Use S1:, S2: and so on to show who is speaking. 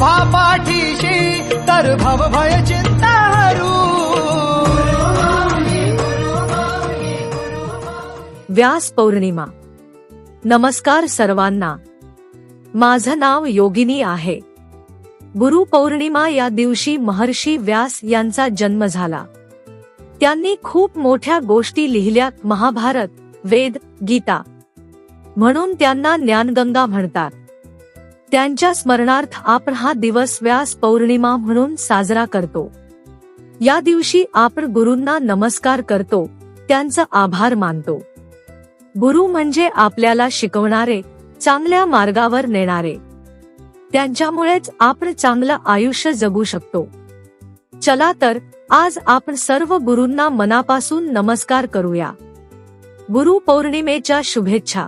S1: उभा पाठीशी तर भव भय चिंता हरू
S2: व्यास पौर्णिमा. नमस्कार सर्वांना. माझं नाव योगिनी आहे. गुरु पौर्णिमा या दिवशी महर्षी व्यास यांचा जन्म झाला. त्यांनी खूप मोठ्या गोष्टी लिहिल्या महाभारत वेद गीता. म्हणून त्यांना ज्ञानगंगा म्हणतात. त्यांच्या स्मरणार्थ आपण हा दिवस व्यास पौर्णिमा म्हणून साजरा करतो. या दिवशी आपण गुरूंना नमस्कार करतो त्यांचा आभार मानतो. गुरु म्हणजे आपल्याला शिकवणारे चांगल्या मार्गावर नेणारे. त्यांच्यामुळेच आपण चांगलं आयुष्य जगू शकतो. चला तर आज आपण सर्व गुरूंना मनापासून नमस्कार करूया. गुरु पौर्णिमेच्या शुभेच्छा.